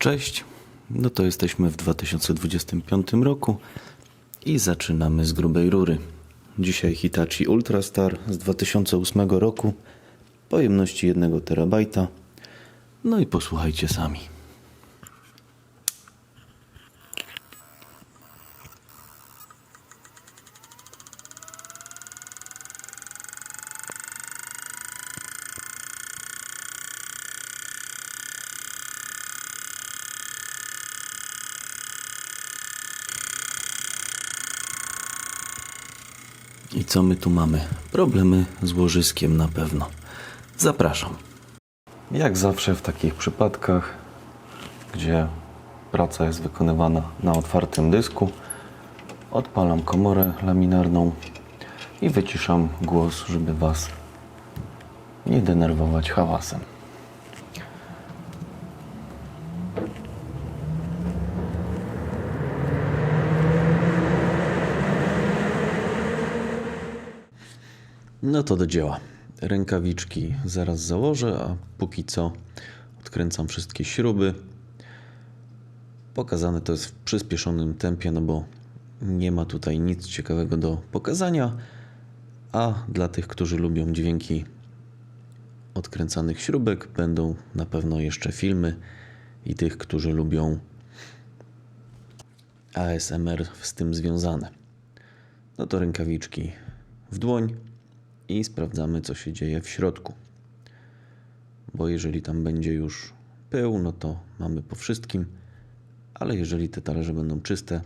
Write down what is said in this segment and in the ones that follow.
Cześć, no to jesteśmy w 2025 roku i zaczynamy z grubej rury. Dzisiaj Hitachi Ultrastar z 2008 roku, pojemności 1 terabajta. No i posłuchajcie sami. I co my tu mamy? Problemy z łożyskiem na pewno. Zapraszam. Jak zawsze w takich przypadkach, gdzie praca jest wykonywana na otwartym dysku, odpalam komorę laminarną i wyciszam głos, żeby Was nie denerwować hałasem. No to do dzieła. Rękawiczki zaraz założę, a póki co odkręcam wszystkie śruby. Pokazane to jest w przyspieszonym tempie, no bo nie ma tutaj nic ciekawego do pokazania. A dla tych, którzy lubią dźwięki odkręcanych śrubek, będą na pewno jeszcze filmy i tych, którzy lubią ASMR z tym związane. No to rękawiczki w dłoń i sprawdzamy, co się dzieje w środku. Bo jeżeli tam będzie już pył, no to mamy po wszystkim, ale jeżeli te talerze będą czyste,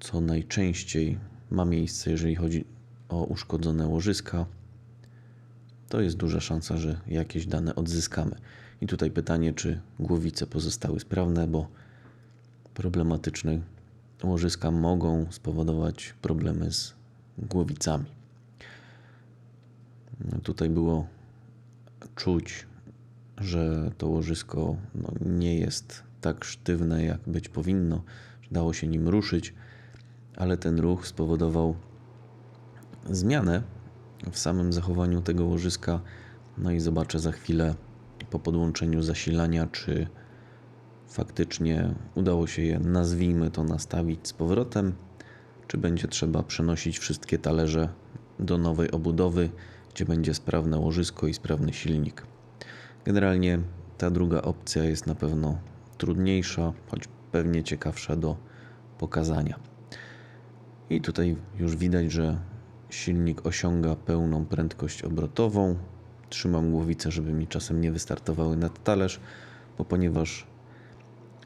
co najczęściej ma miejsce, jeżeli chodzi o uszkodzone łożyska, to jest duża szansa, że jakieś dane odzyskamy. I tutaj pytanie, czy głowice pozostały sprawne, bo problematyczne łożyska mogą spowodować problemy z głowicami. Tutaj było czuć, że to łożysko no, nie jest tak sztywne, jak być powinno, dało się nim ruszyć, ale ten ruch spowodował zmianę w samym zachowaniu tego łożyska. No i zobaczę za chwilę po podłączeniu zasilania, czy faktycznie udało się je, nazwijmy to, nastawić z powrotem, czy będzie trzeba przenosić wszystkie talerze do nowej obudowy, gdzie będzie sprawne łożysko i sprawny silnik. Generalnie ta druga opcja jest na pewno trudniejsza, choć pewnie ciekawsza do pokazania. I tutaj już widać, że silnik osiąga pełną prędkość obrotową. Trzymam głowicę, żeby mi czasem nie wystartowały nad talerz, bo ponieważ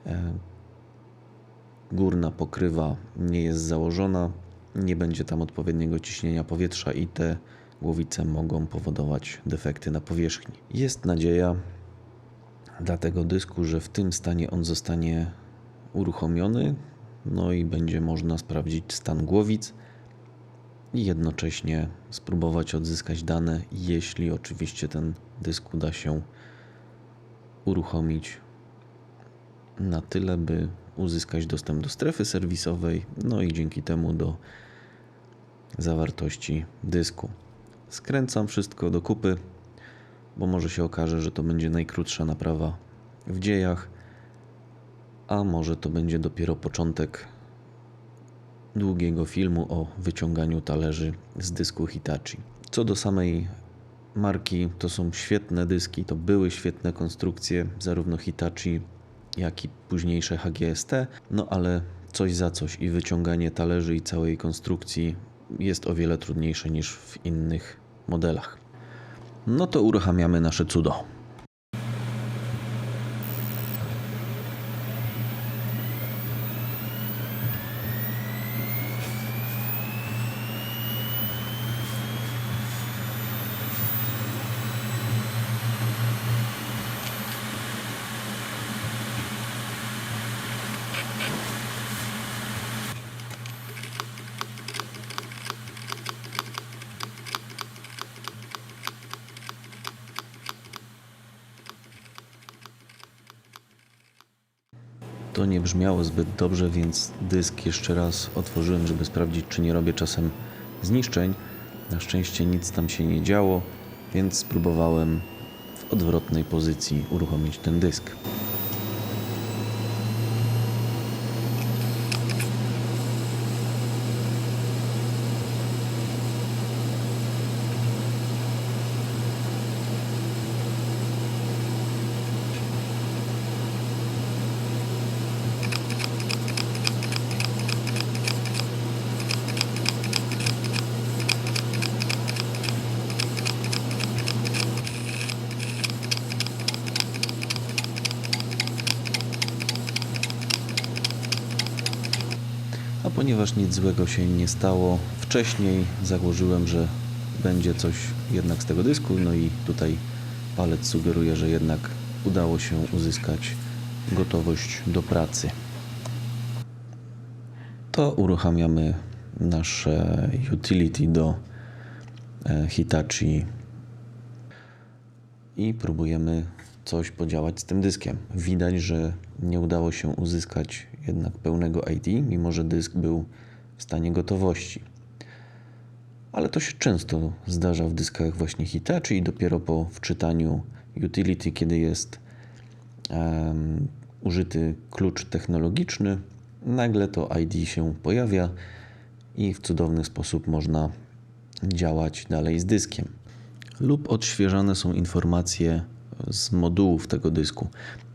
e, górna pokrywa nie jest założona, nie będzie tam odpowiedniego ciśnienia powietrza i te głowice mogą powodować defekty na powierzchni. Jest nadzieja dla tego dysku, że w tym stanie on zostanie uruchomiony, no i będzie można sprawdzić stan głowic i jednocześnie spróbować odzyskać dane, jeśli oczywiście ten dysk uda się uruchomić na tyle, by uzyskać dostęp do strefy serwisowej, no i dzięki temu do zawartości dysku. Skręcam wszystko do kupy, bo może się okaże, że to będzie najkrótsza naprawa w dziejach, a może to będzie dopiero początek długiego filmu o wyciąganiu talerzy z dysku Hitachi. Co do samej marki, to są świetne dyski, to były świetne konstrukcje, zarówno Hitachi, jak i późniejsze HGST, no ale coś za coś i wyciąganie talerzy i całej konstrukcji jest o wiele trudniejsze niż w innych modelach. No to uruchamiamy nasze cudo. To nie brzmiało zbyt dobrze, więc dysk jeszcze raz otworzyłem, żeby sprawdzić, czy nie robię czasem zniszczeń. Na szczęście nic tam się nie działo, więc spróbowałem w odwrotnej pozycji uruchomić ten dysk. Ponieważ nic złego się nie stało, wcześniej założyłem, że będzie coś jednak z tego dysku, no i tutaj palec sugeruje, że jednak udało się uzyskać gotowość do pracy. To uruchamiamy nasze utility do e, Hitachi i próbujemy coś podziałać z tym dyskiem. Widać, że nie udało się uzyskać jednak pełnego ID, mimo że dysk był w stanie gotowości. Ale to się często zdarza w dyskach właśnie Hitachi i dopiero po wczytaniu utility, kiedy jest um, użyty klucz technologiczny, nagle to ID się pojawia i w cudowny sposób można działać dalej z dyskiem. Lub odświeżane są informacje z modułów tego dysku.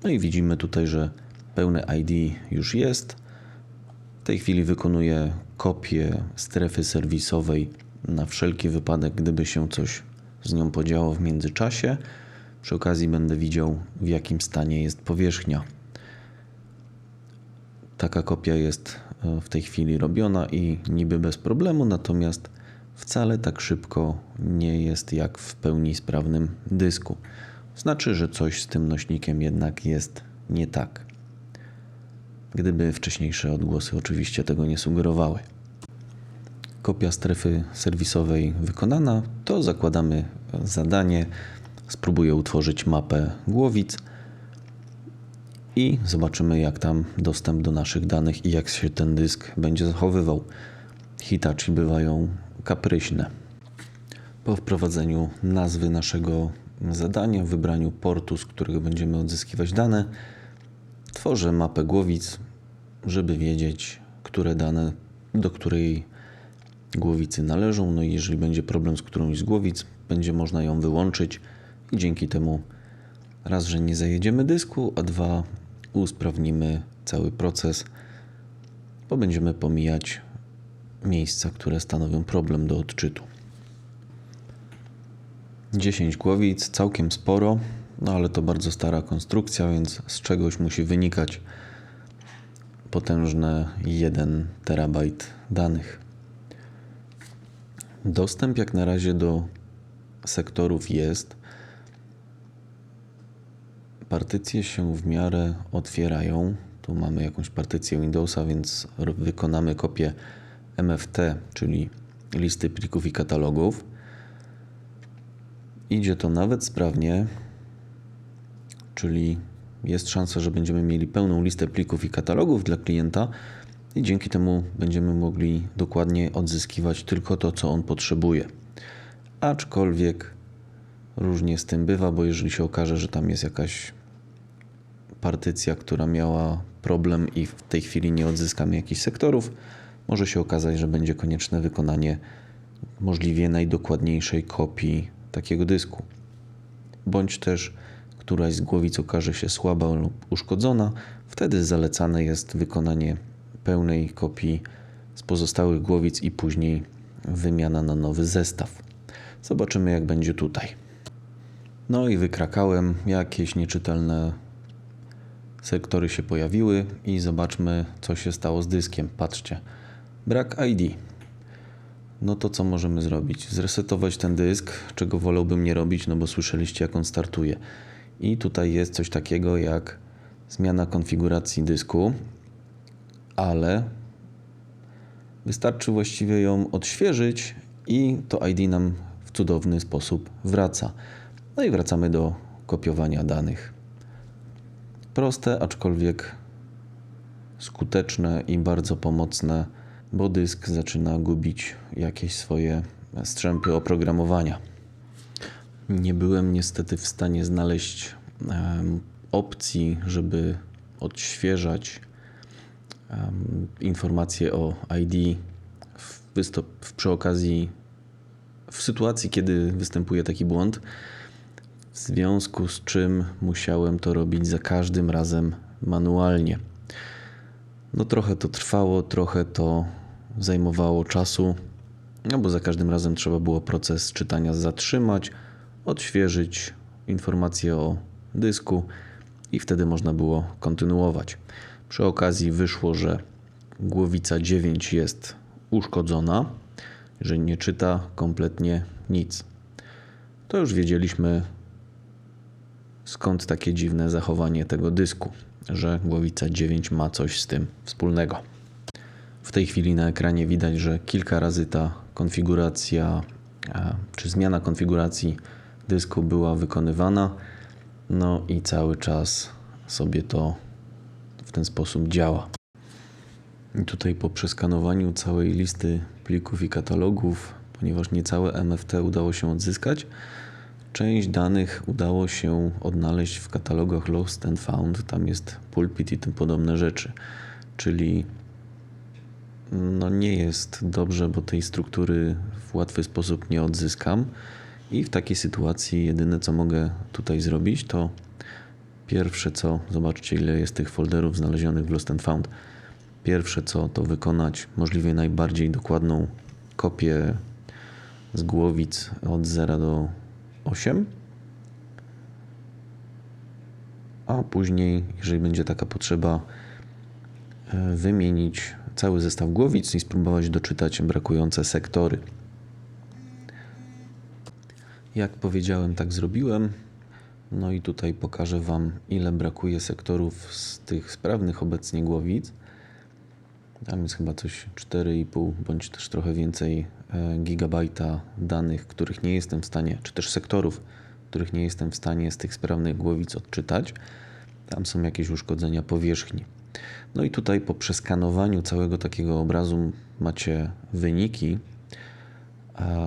No i widzimy tutaj, że pełne ID już jest. W tej chwili wykonuję kopię strefy serwisowej na wszelki wypadek, gdyby się coś z nią podziało w międzyczasie. Przy okazji będę widział, w jakim stanie jest powierzchnia. Taka kopia jest e, w tej chwili robiona i niby bez problemu, natomiast wcale tak szybko nie jest jak w pełni sprawnym dysku. Znaczy, że coś z tym nośnikiem jednak jest nie tak. Gdyby wcześniejsze odgłosy oczywiście tego nie sugerowały. Kopia strefy serwisowej wykonana, to zakładamy zadanie. Spróbuję utworzyć mapę głowic i zobaczymy, jak tam dostęp do naszych danych i jak się ten dysk będzie zachowywał. Hitachi bywają kapryśne. Po wprowadzeniu nazwy naszego zadania, wybraniu portu, z którego będziemy odzyskiwać dane, tworzę mapę głowic, żeby wiedzieć, które dane do której głowicy należą. No i jeżeli będzie problem z którąś z głowic, będzie można ją wyłączyć i dzięki temu raz, że nie zajedziemy dysku, a dwa, usprawnimy cały proces, bo będziemy pomijać miejsca, które stanowią problem do odczytu. 10 głowic, całkiem sporo, no ale to bardzo stara konstrukcja, więc z czegoś musi wynikać potężne 1 terabajt danych. Dostęp jak na razie do sektorów jest. Partycje się w miarę otwierają. Tu mamy jakąś partycję Windowsa, więc wykonamy kopię MFT, czyli listy plików i katalogów. Idzie to nawet sprawnie, czyli jest szansa, że będziemy mieli pełną listę plików i katalogów dla klienta i dzięki temu będziemy mogli dokładnie odzyskiwać tylko to, co on potrzebuje. Aczkolwiek różnie z tym bywa, bo jeżeli się okaże, że tam jest jakaś partycja, która miała problem i w tej chwili nie odzyskamy jakichś sektorów, może się okazać, że będzie konieczne wykonanie możliwie najdokładniejszej kopii takiego dysku. Bądź też któraś z głowic okaże się słaba lub uszkodzona, wtedy zalecane jest wykonanie pełnej kopii z pozostałych głowic i później wymiana na nowy zestaw. Zobaczymy, jak będzie tutaj. No i wykrakałem, jakieś nieczytelne sektory się pojawiły i zobaczmy, co się stało z dyskiem. Patrzcie, brak ID. No to co możemy zrobić? Zresetować ten dysk, czego wolałbym nie robić, no bo słyszeliście, jak on startuje. I tutaj jest coś takiego jak zmiana konfiguracji dysku, ale wystarczy właściwie ją odświeżyć i to ID nam w cudowny sposób wraca. No i wracamy do kopiowania danych. Proste, aczkolwiek skuteczne i bardzo pomocne, bo dysk zaczyna gubić jakieś swoje strzępy oprogramowania. Nie byłem niestety w stanie znaleźć opcji, żeby odświeżać informacje o ID w, w, przy okazji, w sytuacji, kiedy występuje taki błąd. W związku z czym musiałem to robić za każdym razem manualnie. No trochę to trwało, trochę to zajmowało czasu, no bo za każdym razem trzeba było proces czytania zatrzymać, odświeżyć informacje o dysku i wtedy można było kontynuować. Przy okazji wyszło, że głowica 9 jest uszkodzona, że nie czyta kompletnie nic. To już wiedzieliśmy skąd takie dziwne zachowanie tego dysku, że głowica 9 ma coś z tym wspólnego. W tej chwili na ekranie widać, że kilka razy ta konfiguracja e, czy zmiana konfiguracji dysku była wykonywana. No i cały czas sobie to w ten sposób działa. I tutaj po przeskanowaniu całej listy plików i katalogów, ponieważ nie całe MFT udało się odzyskać, część danych udało się odnaleźć w katalogach Lost and Found. Tam jest pulpit i tym podobne rzeczy. Czyli no nie jest dobrze, bo tej struktury w łatwy sposób nie odzyskam. I w takiej sytuacji jedyne co mogę tutaj zrobić to pierwsze co, zobaczcie ile jest tych folderów znalezionych w Lost and Found. Pierwsze co to wykonać możliwie najbardziej dokładną kopię z głowic od 0 do 8. A później, jeżeli będzie taka potrzeba, e, wymienić cały zestaw głowic i spróbować doczytać brakujące sektory. Jak powiedziałem, tak zrobiłem. No i tutaj pokażę Wam, ile brakuje sektorów z tych sprawnych obecnie głowic. Tam jest chyba coś 4,5 bądź też trochę więcej e, gigabajta danych, których nie jestem w stanie, czy też sektorów, których nie jestem w stanie z tych sprawnych głowic odczytać. Tam są jakieś uszkodzenia powierzchni. No i tutaj po przeskanowaniu całego takiego obrazu macie wyniki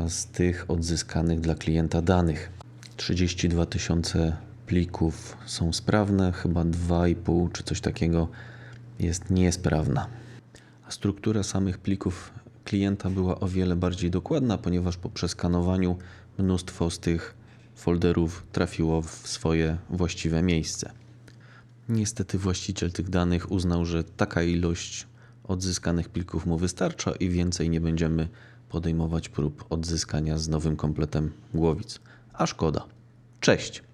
z tych odzyskanych dla klienta danych. 32 tysiące plików są sprawne, chyba 2,5 czy coś takiego jest niesprawna. A struktura samych plików klienta była o wiele bardziej dokładna, ponieważ po przeskanowaniu mnóstwo z tych folderów trafiło w swoje właściwe miejsce. Niestety właściciel tych danych uznał, że taka ilość odzyskanych plików mu wystarcza i więcej nie będziemy podejmować prób odzyskania z nowym kompletem głowic. A szkoda. Cześć!